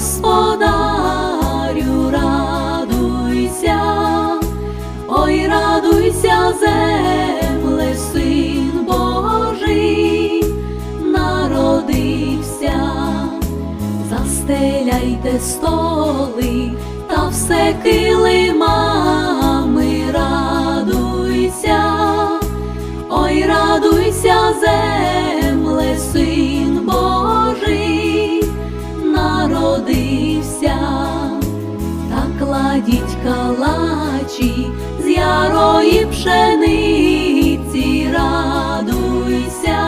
господарю, радуйся, ой, радуйся, земле, син Божий, народився, застеляйте столи та все килимами, калачі з ярої пшениці, радуйся,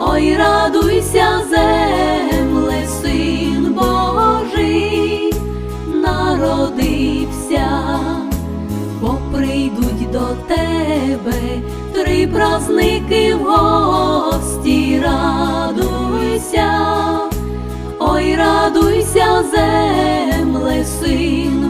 ой, радуйся, земле, син Божий, народився, бо прийдуть до тебе три праздники в гості, радуйся, ой, радуйся, земле, син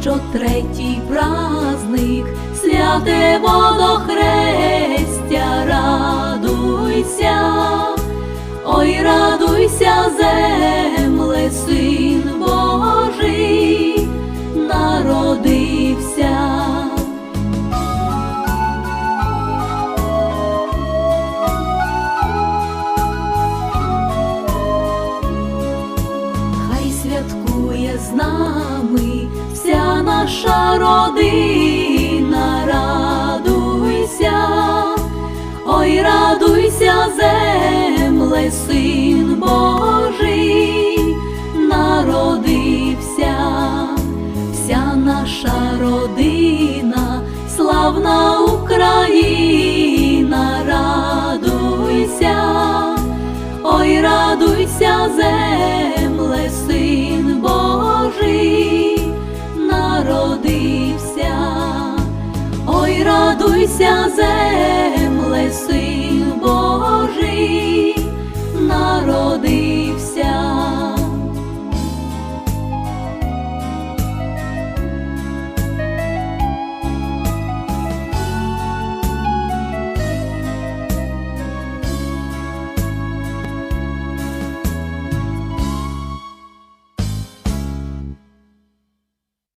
що третій праздник, святе водохрестя, радуйся, ой, радуйся, син Божий, народився, вся наша родина, славна Україна, радуйся. Ой, радуйся, земле, син Божий, народився, ой, радуйся, земле, син Божий.